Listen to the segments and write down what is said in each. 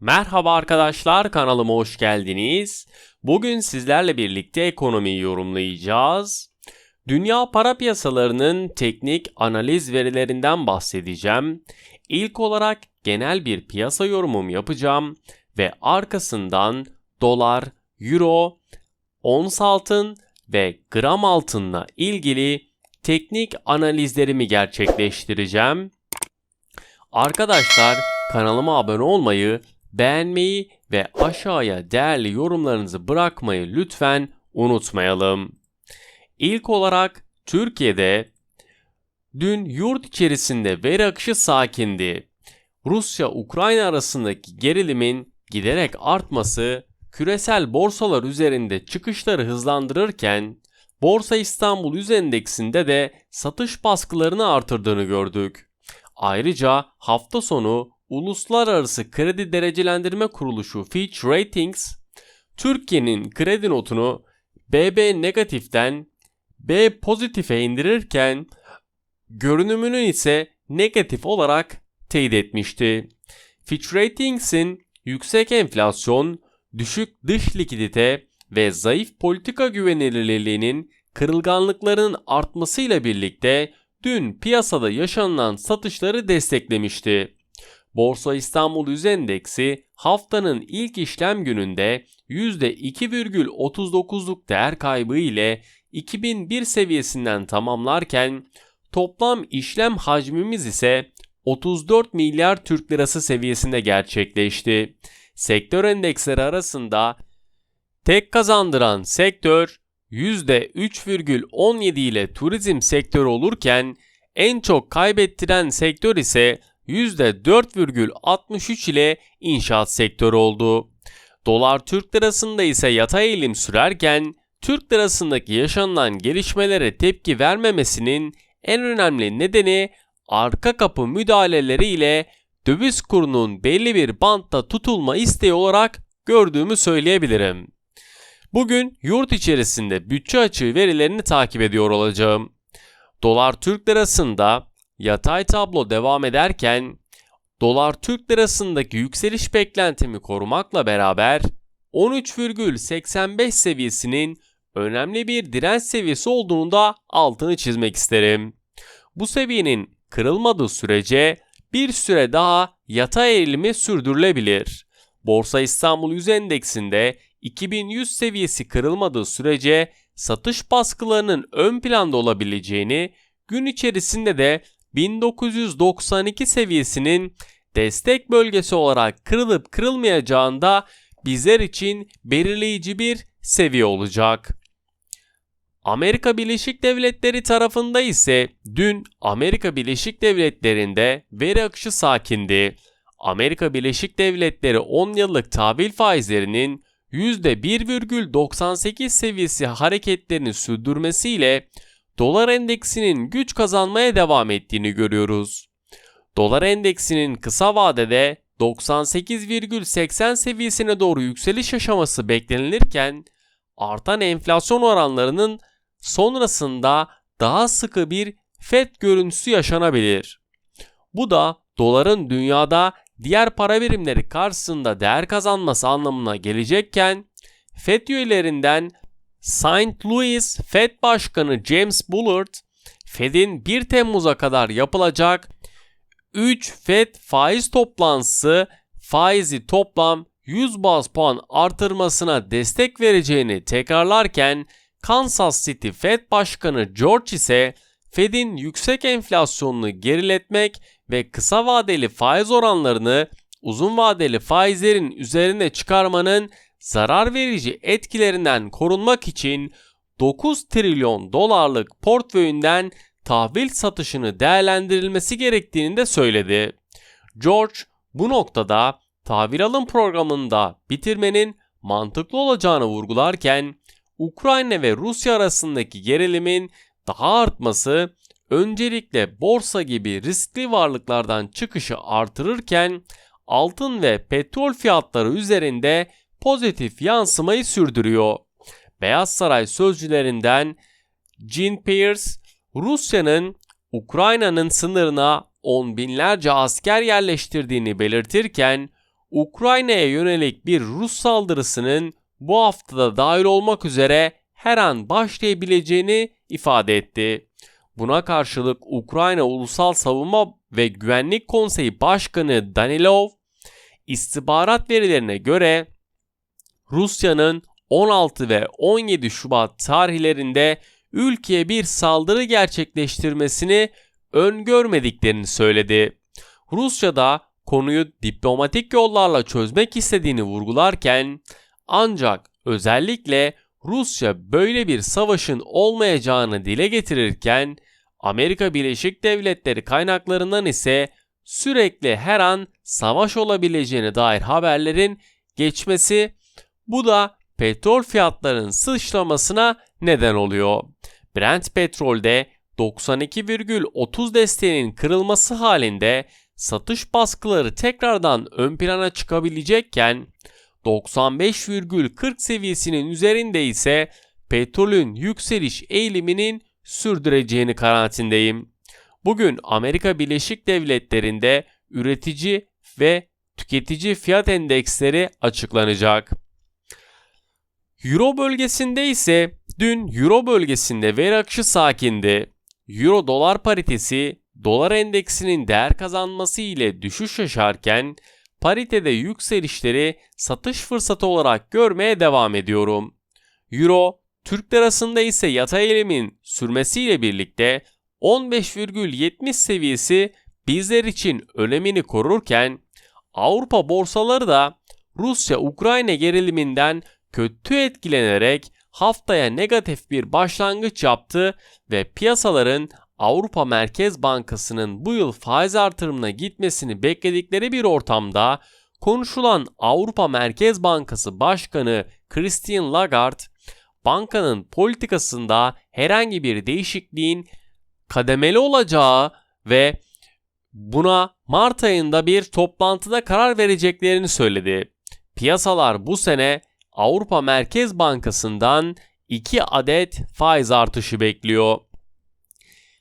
Merhaba arkadaşlar kanalıma hoş geldiniz. Bugün sizlerle birlikte ekonomiyi yorumlayacağız. Dünya para piyasalarının teknik analiz verilerinden bahsedeceğim. İlk olarak genel bir piyasa yorumum yapacağım ve arkasından dolar, euro, ons altın ve gram altınla ilgili teknik analizlerimi gerçekleştireceğim. Arkadaşlar kanalıma abone olmayı, beğenmeyi ve aşağıya değerli yorumlarınızı bırakmayı lütfen unutmayalım. İlk olarak Türkiye'de dün yurt içerisinde veri akışı sakindi. Rusya-Ukrayna arasındaki gerilimin giderek artması küresel borsalar üzerinde çıkışları hızlandırırken Borsa İstanbul Yüz Endeksinde de satış baskılarını artırdığını gördük. Ayrıca hafta sonu Uluslararası Kredi Derecelendirme Kuruluşu Fitch Ratings, Türkiye'nin kredi notunu BB negatiften B pozitife indirirken görünümünü ise negatif olarak teyit etmişti. Fitch Ratings'in yüksek enflasyon, düşük dış likidite ve zayıf politika güvenilirliğinin kırılganlıklarının artmasıyla birlikte dün piyasada yaşanılan satışları desteklemişti. Borsa İstanbul Yüz Endeksi haftanın ilk işlem gününde %2,39'luk değer kaybı ile 2001 seviyesinden tamamlarken toplam işlem hacmimiz ise 34 milyar Türk lirası seviyesinde gerçekleşti. Sektör endeksleri arasında tek kazandıran sektör %3,17 ile turizm sektörü olurken en çok kaybettiren sektör ise %4,63 ile inşaat sektörü oldu. Dolar Türk lirasında ise yatay eğilim sürerken Türk lirasındaki yaşanılan gelişmelere tepki vermemesinin en önemli nedeni arka kapı müdahaleleri ile döviz kurunun belli bir bantta tutulma isteği olarak gördüğümü söyleyebilirim. Bugün yurt içerisinde bütçe açığı verilerini takip ediyor olacağım. Dolar Türk lirasında yatay tablo devam ederken dolar Türk lirasındaki yükseliş beklentimi korumakla beraber 13,85 seviyesinin önemli bir direnç seviyesi olduğunu da altını çizmek isterim. Bu seviyenin kırılmadığı sürece bir süre daha yatay eğilimi sürdürülebilir. Borsa İstanbul Yüz Endeksinde 2100 seviyesi kırılmadığı sürece satış baskılarının ön planda olabileceğini, gün içerisinde de 1992 seviyesinin destek bölgesi olarak kırılıp kırılmayacağında bizler için belirleyici bir seviye olacak. Amerika Birleşik Devletleri tarafında ise dün Amerika Birleşik Devletleri'nde veri akışı sakindi. Amerika Birleşik Devletleri 10 yıllık tahvil faizlerinin %1,98 seviyesi hareketlerini sürdürmesiyle dolar endeksinin güç kazanmaya devam ettiğini görüyoruz. Dolar endeksinin kısa vadede 98,80 seviyesine doğru yükseliş aşaması beklenilirken artan enflasyon oranlarının sonrasında daha sıkı bir FED görüntüsü yaşanabilir. Bu da doların dünyada diğer para birimleri karşısında değer kazanması anlamına gelecekken FED üyelerinden St. Louis Fed Başkanı James Bullard, Fed'in 1 Temmuz'a kadar yapılacak 3 Fed faiz toplantısı faizi toplam 100 baz puan artırmasına destek vereceğini tekrarlarken Kansas City Fed Başkanı George ise Fed'in yüksek enflasyonunu geriletmek ve kısa vadeli faiz oranlarını uzun vadeli faizlerin üzerine çıkarmanın zarar verici etkilerinden korunmak için 9 trilyon dolarlık portföyünden tahvil satışını değerlendirilmesi gerektiğini de söyledi. George bu noktada tahvil alım programında bitirmenin mantıklı olacağını vurgularken Ukrayna ve Rusya arasındaki gerilimin daha artması öncelikle borsa gibi riskli varlıklardan çıkışı artırırken altın ve petrol fiyatları üzerinde pozitif yansımayı sürdürüyor. Beyaz Saray sözcülerinden Jean Pierce, Rusya'nın Ukrayna'nın sınırına on binlerce asker yerleştirdiğini belirtirken Ukrayna'ya yönelik bir Rus saldırısının bu haftada dahil olmak üzere her an başlayabileceğini ifade etti. Buna karşılık Ukrayna Ulusal Savunma ve Güvenlik Konseyi Başkanı Danilov, istihbarat verilerine göre Rusya'nın 16 ve 17 Şubat tarihlerinde ülkeye bir saldırı gerçekleştirmesini öngörmediklerini söyledi. Rusya da konuyu diplomatik yollarla çözmek istediğini vurgularken ancak özellikle Rusya böyle bir savaşın olmayacağını dile getirirken Amerika Birleşik Devletleri kaynaklarından ise sürekli her an savaş olabileceğine dair haberlerin geçmesi bu da petrol fiyatlarının sıçramasına neden oluyor. Brent petrolde 92,30 desteğinin kırılması halinde satış baskıları tekrardan ön plana çıkabilecekken 95,40 seviyesinin üzerinde ise petrolün yükseliş eğiliminin sürdüreceğini kanaatindeyim. Bugün Amerika Birleşik Devletleri'nde üretici ve tüketici fiyat endeksleri açıklanacak. Euro bölgesinde ise dün Euro bölgesinde veri akışı sakindi. Euro dolar paritesi dolar endeksinin değer kazanması ile düşüş yaşarken paritede yükselişleri satış fırsatı olarak görmeye devam ediyorum. Euro, Türk lirasında ise yatay eğilimin sürmesiyle birlikte 15,70 seviyesi bizler için önemini korurken Avrupa borsaları da Rusya-Ukrayna geriliminden kötü etkilenerek haftaya negatif bir başlangıç yaptı ve piyasaların Avrupa Merkez Bankası'nın bu yıl faiz artırımına gitmesini bekledikleri bir ortamda konuşulan Avrupa Merkez Bankası Başkanı Christine Lagarde, bankanın politikasında herhangi bir değişikliğin kademeli olacağı ve buna Mart ayında bir toplantıda karar vereceklerini söyledi. Piyasalar bu sene Avrupa Merkez Bankası'ndan 2 adet faiz artışı bekliyor.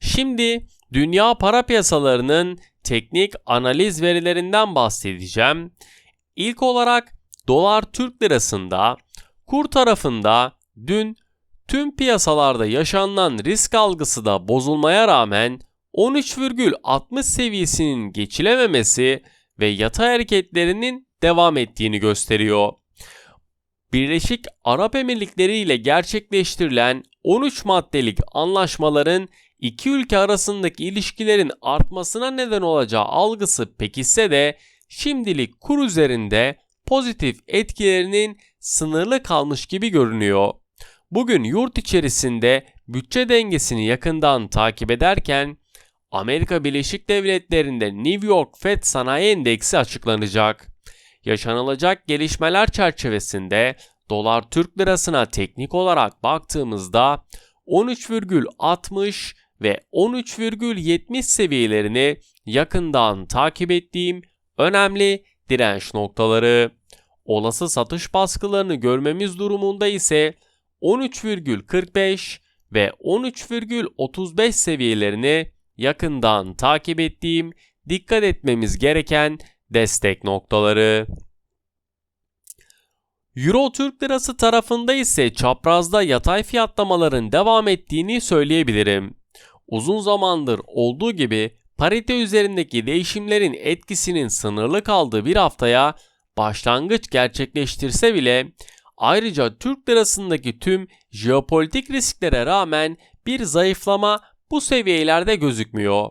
Şimdi dünya para piyasalarının teknik analiz verilerinden bahsedeceğim. İlk olarak dolar Türk lirasında kur tarafında dün tüm piyasalarda yaşanılan risk algısı da bozulmaya rağmen 13,60 seviyesinin geçilememesi ve yatay hareketlerinin devam ettiğini gösteriyor. Birleşik Arap Emirlikleri ile gerçekleştirilen 13 maddelik anlaşmaların iki ülke arasındaki ilişkilerin artmasına neden olacağı algısı pekişse de şimdilik kur üzerinde pozitif etkilerinin sınırlı kalmış gibi görünüyor. Bugün yurt içerisinde bütçe dengesini yakından takip ederken Amerika Birleşik Devletleri'nde New York Fed Sanayi Endeksi açıklanacak. Yaşanılacak gelişmeler çerçevesinde dolar Türk lirasına teknik olarak baktığımızda 13,60 ve 13,70 seviyelerini yakından takip ettiğim önemli direnç noktaları. Olası satış baskılarını görmemiz durumunda ise 13,45 ve 13,35 seviyelerini yakından takip ettiğim dikkat etmemiz gereken destek noktaları. Euro Türk Lirası tarafında ise çaprazda yatay fiyatlamaların devam ettiğini söyleyebilirim. Uzun zamandır olduğu gibi parite üzerindeki değişimlerin etkisinin sınırlı kaldığı bir haftaya başlangıç gerçekleştirse bile ayrıca Türk lirasındaki tüm jeopolitik risklere rağmen bir zayıflama bu seviyelerde gözükmüyor.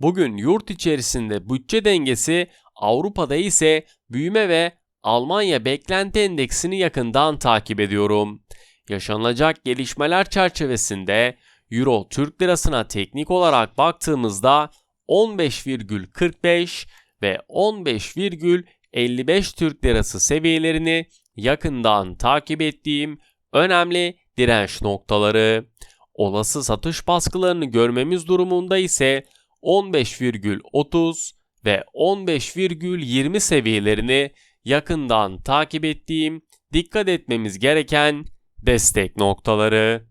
Bugün yurt içerisinde bütçe dengesi Avrupa'da ise büyüme ve Almanya beklenti endeksini yakından takip ediyorum. Yaşanacak gelişmeler çerçevesinde Euro Türk Lirası'na teknik olarak baktığımızda 15,45 ve 15,55 Türk Lirası seviyelerini yakından takip ettiğim önemli direnç noktaları. Olası satış baskılarını görmemiz durumunda ise 15,30 ve 15,20 seviyelerini yakından takip ettiğim dikkat etmemiz gereken destek noktaları.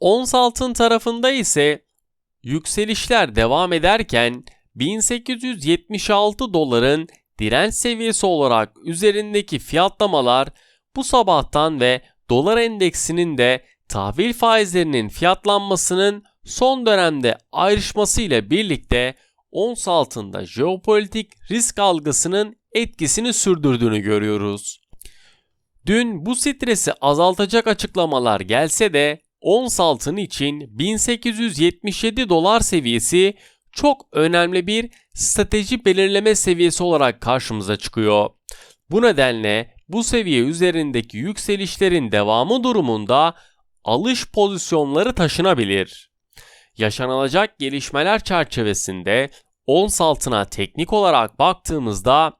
Ons altın tarafında ise yükselişler devam ederken 1876 doların direnç seviyesi olarak üzerindeki fiyatlamalar bu sabahtan ve dolar endeksinin de tahvil faizlerinin fiyatlanmasının son dönemde ayrışması ile birlikte ons altında jeopolitik risk algısının etkisini sürdürdüğünü görüyoruz. Dün bu stresi azaltacak açıklamalar gelse de ons altın için 1877 dolar seviyesi çok önemli bir strateji belirleme seviyesi olarak karşımıza çıkıyor. Bu nedenle bu seviye üzerindeki yükselişlerin devamı durumunda alış pozisyonları taşınabilir. Yaşanılacak gelişmeler çerçevesinde ons altına teknik olarak baktığımızda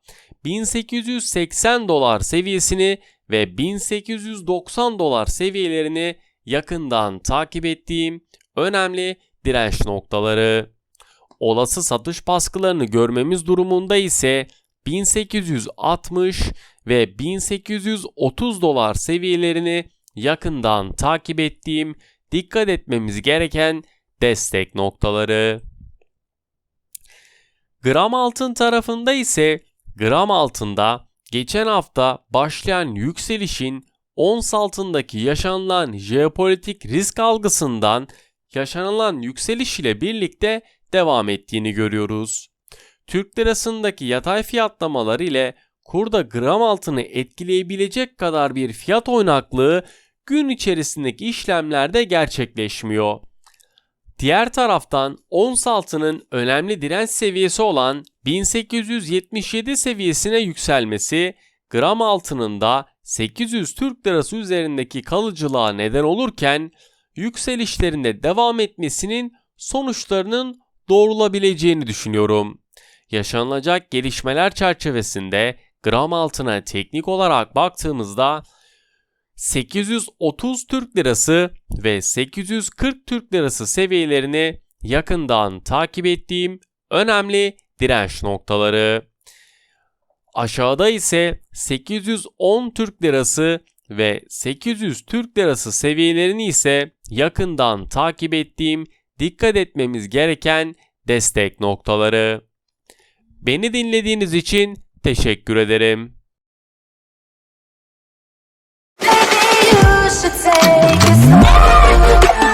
1880 dolar seviyesini ve 1890 dolar seviyelerini yakından takip ettiğim önemli direnç noktaları. Olası satış baskılarını görmemiz durumunda ise 1860 ve 1830 dolar seviyelerini yakından takip ettiğim dikkat etmemiz gereken destek noktaları. Gram altın tarafında ise gram altında geçen hafta başlayan yükselişin ons altındaki yaşanılan jeopolitik risk algısından yaşanılan yükseliş ile birlikte devam ettiğini görüyoruz. Türk lirasındaki yatay fiyatlamalar ile kurda gram altını etkileyebilecek kadar bir fiyat oynaklığı gün içerisindeki işlemlerde gerçekleşmiyor. Diğer taraftan ons altının önemli direnç seviyesi olan 1877 seviyesine yükselmesi gram altının da 800 Türk lirası üzerindeki kalıcılığa neden olurken yükselişlerinde devam etmesinin sonuçlarının doğrulabileceğini düşünüyorum. Yaşanılacak gelişmeler çerçevesinde gram altına teknik olarak baktığımızda 830 Türk Lirası ve 840 Türk Lirası seviyelerini yakından takip ettiğim önemli direnç noktaları. Aşağıda ise 810 Türk Lirası ve 800 Türk Lirası seviyelerini ise yakından takip ettiğim dikkat etmemiz gereken destek noktaları. Beni dinlediğiniz için teşekkür ederim. should take it slow.